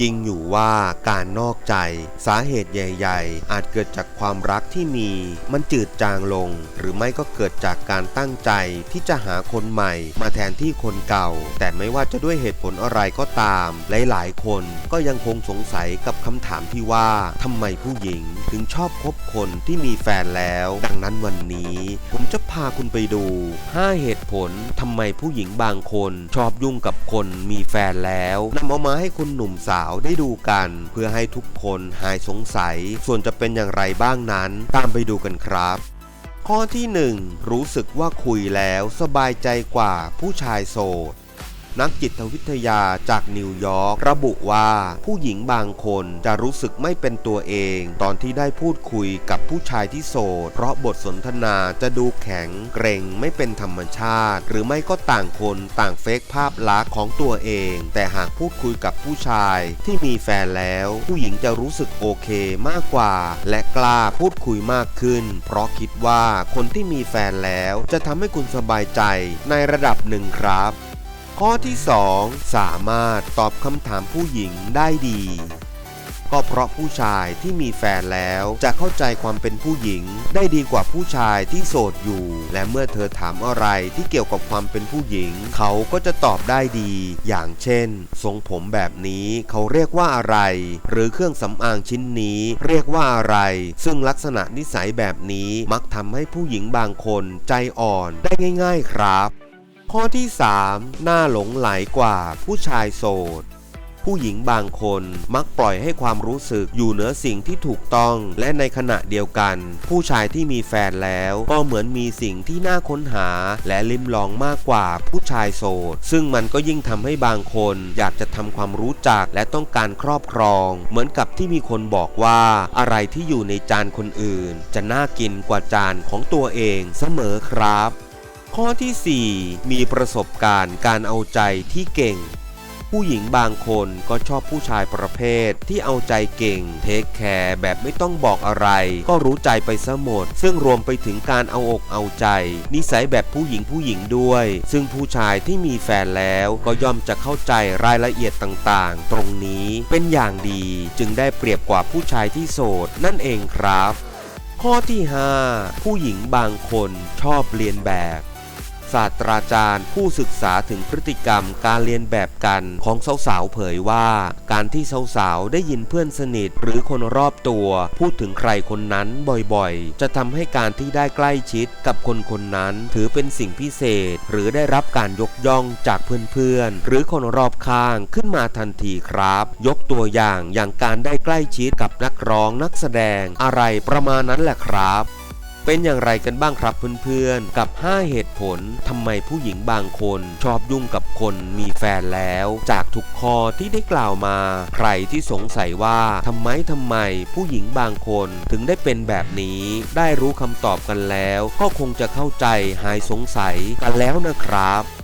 จริงอยู่ว่าการนอกใจสาเหตุใหญ่ ๆ อาจเกิดจากความรักที่มี มันจืดจางลง หรือไม่ก็เกิดจากการตั้งใจที่จะหาคนใหม่ มาแทนที่คนเก่า แต่ไม่ว่าจะด้วยเหตุผลอะไรก็ตาม หลายๆ คนก็ยังคงสงสัยกับคำถามที่ว่าทำไมผู้หญิงถึงชอบคบคนที่มีแฟนแล้ว ดังนั้นวันนี้ ผมจะพาคุณไปดู 5 เหตุผลทำไมผู้หญิงบางคน ชอบยุ่งกับคนมีแฟนแล้วนำเอามาให้คุณหนุ่มสาวได้ดูกัน เพื่อให้ทุกคนหายสงสัย ส่วนจะเป็นอย่างไรบ้างนั้น ตามไปดูกันครับ ข้อที่ 1 รู้สึกว่าคุยแล้วสบายใจกว่าผู้ชายโสด นักจิตวิทยาจากนิวยอร์กระบุว่าผู้หญิงบางคนจะรู้สึกไม่เป็นตัวเอง ตอนที่ได้พูดคุยกับผู้ชายที่โสด เพราะบทสนทนาจะดูแข็งเกรงไม่เป็นธรรมชาติ หรือไม่ก็ต่างคนต่างเฟกภาพลักษณ์ของตัวเอง แต่หากพูดคุยกับผู้ชายที่มีแฟนแล้ว ผู้หญิงจะรู้สึกโอเคมากกว่า และกล้าพูดคุยมากขึ้น เพราะคิดว่าคนที่มีแฟนแล้ว จะทำให้คุณสบายใจในระดับหนึ่งครับ ข้อที่ 2 สามารถตอบคำถามผู้หญิงได้ดี ก็เพราะผู้ชายที่มีแฟนแล้วจะเข้าใจความเป็นผู้หญิง ได้ดีกว่าผู้ชายที่โสดอยู่ และเมื่อเธอถามอะไรที่เกี่ยวกับความเป็นผู้หญิง เขาก็จะตอบได้ดี อย่างเช่น ทรงผมแบบนี้เขาเรียกว่าอะไร หรือเครื่องสำอางชิ้นนี้ เรียกว่าอะไร ซึ่งลักษณะนิสัยแบบนี้มักทำให้ผู้หญิงบางคนใจอ่อนได้ง่าย ๆ ครับ ข้อที่ 3 น่าหลงไหลกว่าผู้ชายโสด ผู้หญิงบางคนมักปล่อยให้ความรู้สึกอยู่เหนือสิ่งที่ถูกต้อง และในขณะเดียวกัน ผู้ชายที่มีแฟนแล้วก็เหมือนมีสิ่งที่น่าค้นหา และลิ้มลองมากกว่าผู้ชายโสด ซึ่งมันก็ยิ่งทำให้บางคนอยากจะทำความรู้จักและต้องการครอบครอง เหมือนกับที่มีคนบอกว่า อะไรที่อยู่ในจานคนอื่น จะน่ากินกว่าจานของตัวเองเสมอครับ ข้อที่ 4 มีประสบการณ์การเอาใจที่เก่ง ผู้หญิงบางคนก็ชอบผู้ชายประเภทที่เอาใจเก่ง เทคแคร์แบบไม่ต้องบอกอะไร ก็รู้ใจไปซะหมด ซึ่งรวมไปถึงการเอาอกเอาใจ นิสัยแบบผู้หญิงผู้หญิงด้วย ซึ่งผู้ชายที่มีแฟนแล้วก็ย่อมจะเข้าใจรายละเอียดต่างๆ ตรงนี้เป็นอย่างดีจึงได้เปรียบกว่าผู้ชายที่โสด นั่นเองครับ ข้อที่ 5 ผู้หญิงบางคนชอบเรียนแบบ ศาสตราจารย์ ผู้ศึกษาถึงพฤติกรรมการเรียนแบบกันของสาวๆเผยว่า การที่สาวๆได้ยินเพื่อนสนิท หรือคนรอบตัว พูดถึงใครคนนั้นบ่อยๆ จะทำให้การที่ได้ใกล้ชิดกับคนคนนั้น ถือเป็นสิ่งพิเศษ หรือได้รับการยกย่องจากเพื่อนๆหรือคนรอบข้างขึ้นมาทันทีครับ ยกตัวอย่างอย่างการได้ใกล้ชิดกับนักร้องนักแสดงอะไรประมาณนั้นแหละครับ เป็นอย่างไรกันบ้างครับเพื่อนๆ กับ 5 เหตุผลทำไมผู้หญิงบางคนชอบยุ่งกับคนมีแฟนแล้ว จากทุกข้อที่ได้กล่าวมา ใครที่สงสัยว่าทำไมทำไมผู้หญิงบางคนถึงได้เป็นแบบนี้ ได้รู้คำตอบกันแล้ว ก็คงจะเข้าใจหายสงสัยกันแล้วนะครับ